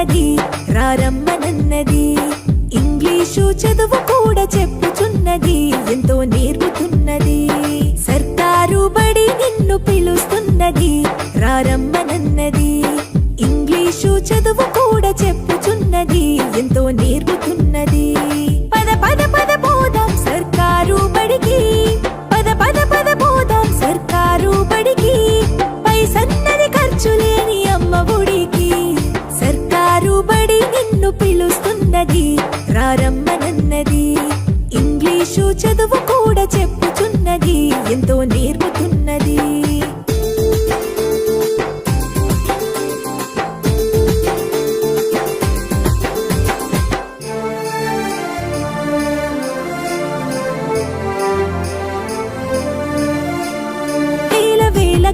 రారమ్మన్నది రారమ్మనన్నది English చదువు కూడా చెప్పుచున్నది ఎంతో నేర్పుతున్నది. సర్దారు బడి నిన్ను పిలుస్తున్నది రారమ్మ రారమ్మన్నది రారమ్మనన్నది ఇంగ్లీషు చదువు కూడా చెప్పుచున్నది ఎంతో నేర్పుతున్నది.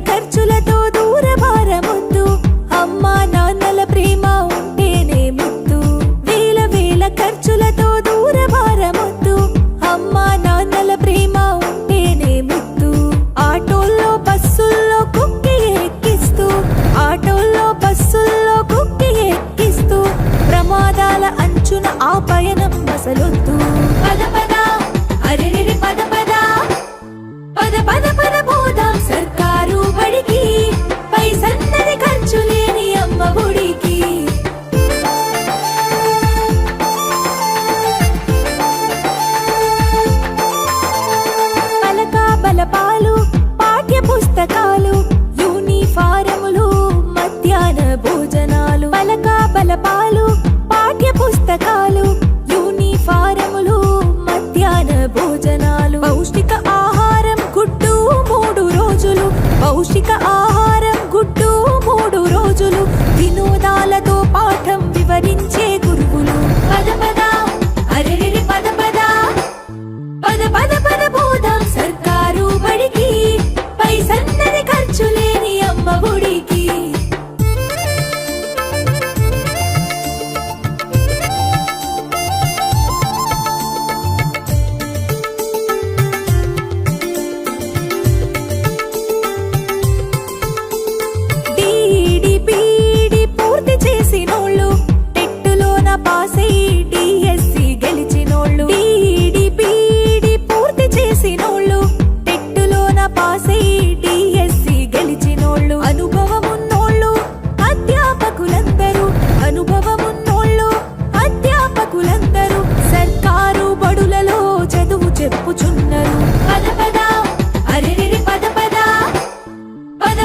ఖర్చు పయనం అసలొద్దు. పౌష్టిక ఆ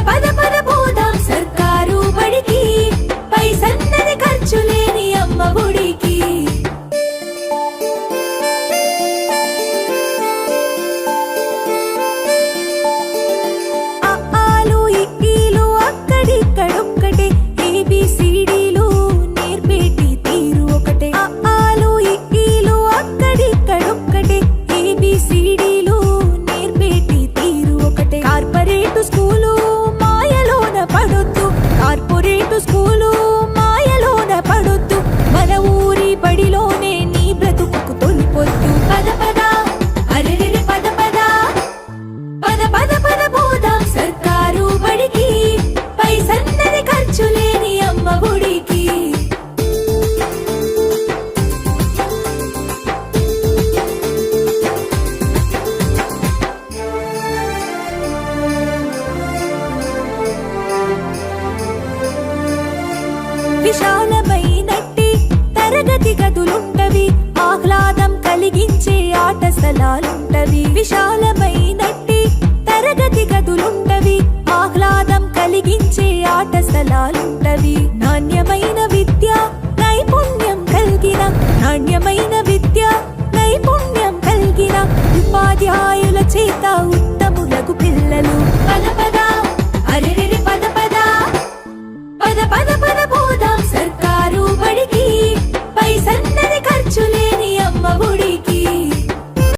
para విశాలమై నట్టి తరగతి గదులుంటవి ఆహ్లాదం కలిగించే ఆట స్థలాలుంటవి విశాలమై నట్టి తరగతి గదులుంటవి ఆహ్లాదం కలిగించే ఆట స్థలాలుంటవి నాణ్యమైన విద్య నైపుణ్యం కలిగిన నాణ్యమైన విద్య నైపుణ్యం కలిగిన ఉపాధ్యాయుల చేత ఉత్తములకు పిల్లలు. బలపరి